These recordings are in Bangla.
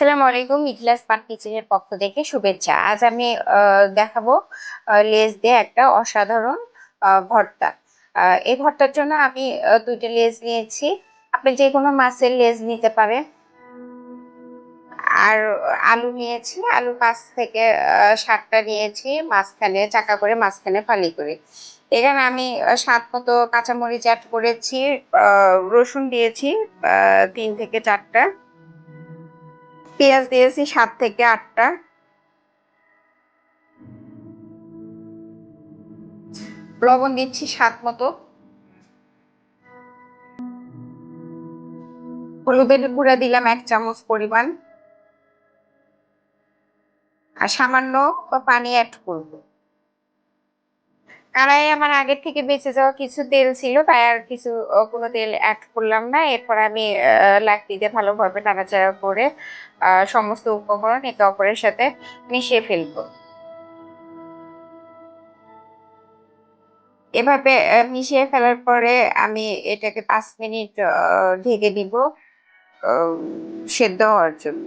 আসসালামু আলাইকুম, ইখলাস পাক কিচেনের পক্ষ থেকে শুভেচ্ছা। আজ আমি দেখাবো লেজ দিয়ে একটা অসাধারণ ভর্তা। এই ভর্তার জন্য আমি দুইটা লেজ নিয়েছি। আপনি যে কোনো মাছের লেজ নিতে পারেন। আর আলু নিয়েছি, আলু পাঁচ থেকে সাতটা নিয়েছি, মাঝখানে চাকা করে, মাঝখানে ফালি করে। এখানে আমি স্বাদ মতো কাঁচামরিচ অ্যাড করেছি রসুন দিয়েছি তিন থেকে চারটা। পেঁয়াজ দিয়েছি সাত থেকে আটটা। লবণ দিচ্ছি সাত মতো। হলুদের গুঁড়া দিলাম এক চামচ পরিমাণ। আর সামান্য পানি অ্যাড করব। কড়াই আমার আগের থেকে বেঁচে যাওয়া কিছু তেল ছিল, তাই আর কিছু কোনো তেল অ্যাড করলাম না। এরপর আমি লাকড়ি দিয়ে ভালোভাবে নাড়াচাড়া করে সমস্ত উপকরণ একে অপরের সাথে মিশিয়ে ফেলব। এভাবে মিশিয়ে ফেলার পরে আমি এটাকে পাঁচ মিনিট ঢেকে দিব সেদ্ধ হওয়ার জন্য।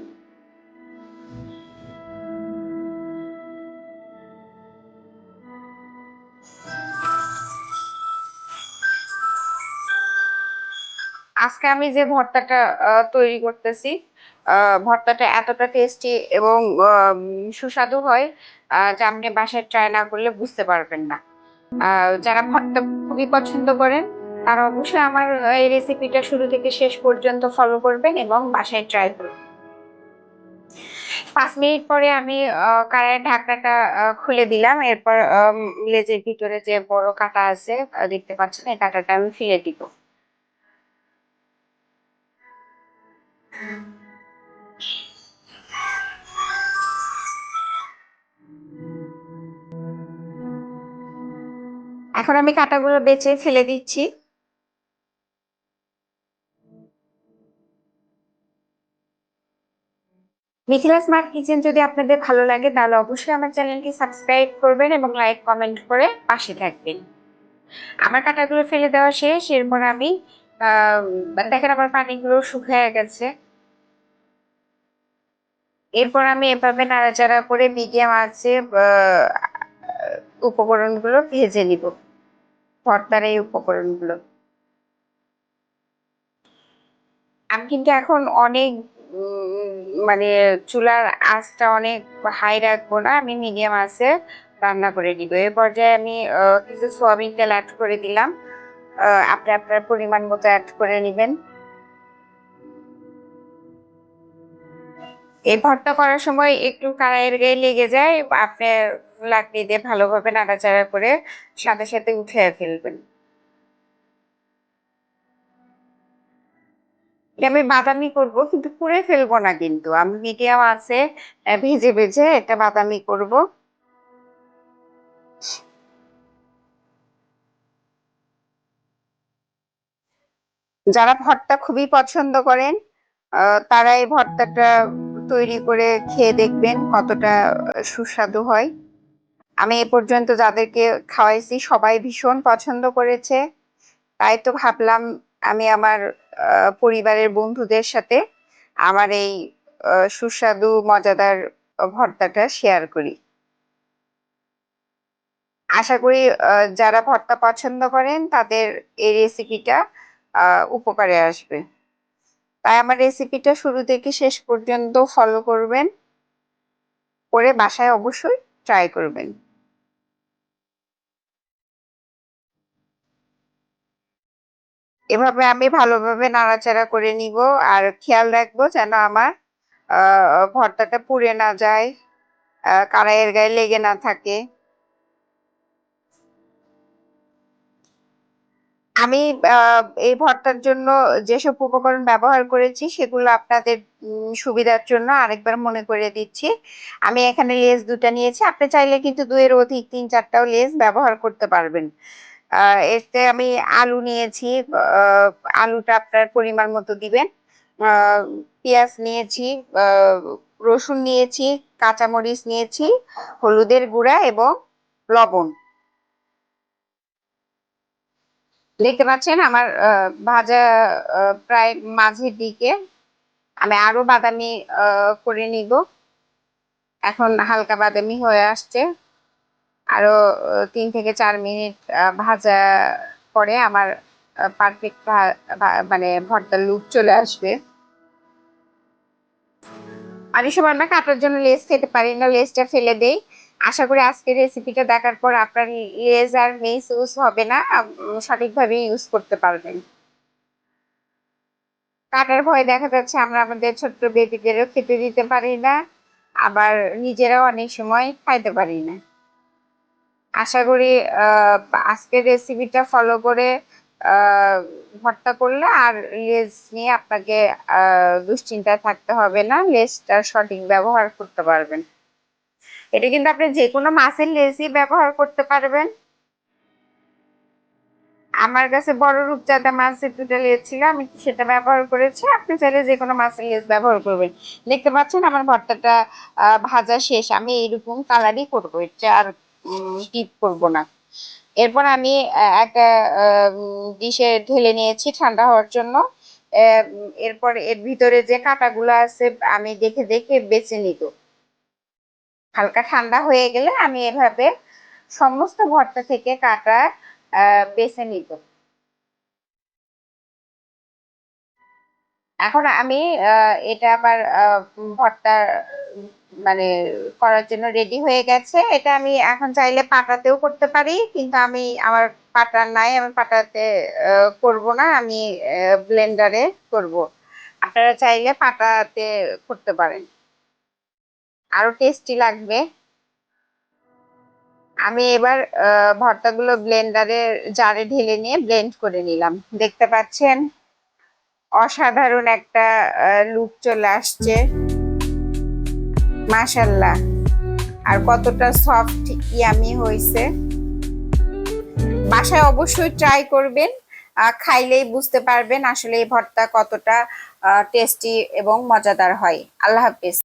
আজকে আমি যে ভর্তাটা তৈরি করতেছি ভর্তাটা এতটা টেস্টি এবং সুস্বাদু হয় যা আপনি বাসায় ট্রাই না করলে বুঝতে পারবেন না। যারা ভর্তা খুবই পছন্দ করেন, তারা অবশ্যই আমার এই রেসিপিটা শুরু থেকে শেষ পর্যন্ত ফলো করবেন এবং বাসায় ট্রাই করবেন। পাঁচ মিনিট পরে আমি কড়াইয়ের ঢাকনাটা খুলে দিলাম। এরপর লেজের ভিতরে যে বড় কাঁটা আছে দেখতে পাচ্ছেন, এই কাঁটাটা আমি ফিরে দিব। এখন আমি কাঁটাগুলো বেছে ফেলে দিচ্ছি। মিথিলা স্মার্ট কিচেন যদি আপনাদের ভালো লাগে, তাহলে অবশ্যই আমার চ্যানেলটি সাবস্ক্রাইব করবেন এবং লাইক, কমেন্ট করে পাশে থাকবেন। আমার কাঁটাগুলো ফেলে দেওয়া শেষ, এরপর আমি দেখেন আমার পানিগুলো শুকিয়ে গেছে। এরপর আমি এভাবে নাড়াচাড়া করে মিডিয়াম আছে উপকরণগুলো ভেজে নিব। ভর্তার এই উপকরণগুলো। আমি কিন্তু এখন অনেক মানে চুলার আঁচটা অনেক হাই রাখব না, আমি মিডিয়াম আঁচে রান্না করে দিব। এ পর্যায়ে আমি কিছু সয়াবিন তেল অ্যাড করে দিলাম। আপনি, আপনার পরিমাণ মতো অ্যাড করে নেবেন। এই ভর্তা করার সময় একটু কড়াইয়ের গায়ে লেগে যায় আপনি লাকড়ি দিয়ে ভালোভাবে নাড়াচাড়া করে সাথে সাথে উঠে ফেলবেন। আমি বাদামি করব, কিন্তু পুড়ে ফেলব না কিন্তু। আমি মিডিয়াম আছে ভেজে ভেজে এটা বাদামি করব। যারা ভর্তা খুবই পছন্দ করেন তারা এই ভর্তাটা তৈরি করে খেয়ে দেখবেন কতটা সুস্বাদু হয়। আমি এ পর্যন্ত যাদেরকে খাওয়াইছি সবাই ভীষণ পছন্দ করেছে। তাই তো ভাবলাম আমি আমার পরিবারের বন্ধুদের সাথে আমার এই সুস্বাদু, মজাদার ভর্তাটা শেয়ার করি। আশা করি যারা ভর্তা পছন্দ করেন তাদের এই রেসিপিটা উপকারে আসবে। তাই আমার রেসিপিটা শুরু থেকে শেষ পর্যন্ত ফলো করবেন। করে বাসায় অবশ্যই ট্রাই করবেন। এভাবে আমি ভালোভাবে নাড়াচাড়া করে নিব আর খেয়াল রাখব যেন আমার ভর্তাটা পুড়ে না যায় আহ, কড়াইয়ের গায়ে লেগে না থাকে। আমি এই ভর্তার জন্য যেসব উপকরণ ব্যবহার করেছি সেগুলো আপনাদের সুবিধার জন্য আরেকবার মনে করে দিচ্ছি। আমি এখানে লেস দুটা নিয়েছি। আপনি চাইলে কিন্তু দুইয়ের অধিক তিন চারটাও লেস ব্যবহার করতে পারবেন। এতে আমি আলু নিয়েছি আলুটা আপনার পরিমাণ মতো দিবেন। পেঁয়াজ নিয়েছি রসুন নিয়েছি, কাঁচামরিচ নিয়েছি, হলুদের গুঁড়া এবং লবণ। দেখতে পাচ্ছেন আমার ভাজা প্রায় মাঝের দিকে। আমি আরও বাদামি করে নিব। এখন হালকা বাদামি হয়ে আসছে। আরও আহ, তিন থেকে চার মিনিট ভাজা পরে আমার পারফেক্ট মানে ভর্তার লুক চলে আসবে। অনেক সময় আমরা কাটার জন্য লেস খেতে পারি না লেসটা ফেলে দেই। আশা করি আজকের রেসিপিটা দেখার পর আপনার লেস আর মেস ইউজ হবে না সঠিকভাবে ইউজ করতে পারবেন। কাটার ভয় দেখা যাচ্ছে আমরা আমাদের ছোট্ট বেবিদেরও খেতে দিতে পারি না আবার নিজেরাও অনেক সময় খাইতে পারি না। আশা করি আজকের রেসিপিটা ফলো করে ভর্তা করলে আর লেজ নিয়ে আপনাকে দুশ্চিন্তায় থাকতে হবে না লেজটা সঠিক ব্যবহার করতে পারবেন। এটা কিন্তু আপনি যে কোনো মাছের লেজই ব্যবহার করতে পারবেন। আমার কাছে বড় রূপচাঁদা মাছের দুটো লেজ ছিল, আমি সেটা ব্যবহার করেছি। আপনি চাইলে যে কোনো মাছের লেজ ব্যবহার করবেন। দেখতে পাচ্ছেন আমার ভর্তাটা ভাজা শেষ। আমি এইরকম কালারই করব। এটা আর ডিপ করব না। এরপর আমি একটা ডিশে ঢেলে নিয়েছি ঠান্ডা হওয়ার জন্য। এরপর এর ভিতরে যে কাঁটাগুলো আছে আমি দেখে দেখে বেছে নিব। হালকা ঠান্ডা হয়ে গেলে আমি এভাবে সমস্ত ভর্তা থেকে কাটা বেছে নিত এখন আমি এটা আবার ভর্তা মানে করার জন্য রেডি হয়ে গেছে। এটা আমি এখন চাইলে পাটাতেও করতে পারি, কিন্তু আমি আমার পাটা নাই, আমি পাটাতে করব না, আমি ব্লেন্ডারে করব। আপনারা চাইলে পাটাতে করতে পারেন। আরও টেস্টি লাগবে। আমি এবার ভর্তাগুলো ব্লেন্ডারে জারে ঢেলে নিয়ে ব্লেন্ড করে নিলাম। দেখতে পাচ্ছেন? অসাধারণ একটা লুক চলে আসছে। মাশাল্লাহ। আর কতটা সফট ইয়ামি হয়েছে বাসায় অবশ্যই ট্রাই করবেন। খাইলেই বুঝতে পারবেন আসলে এই ভর্তা কতটা টেস্টি এবং মজাদার হয়। আল্লাহ হাফেজ।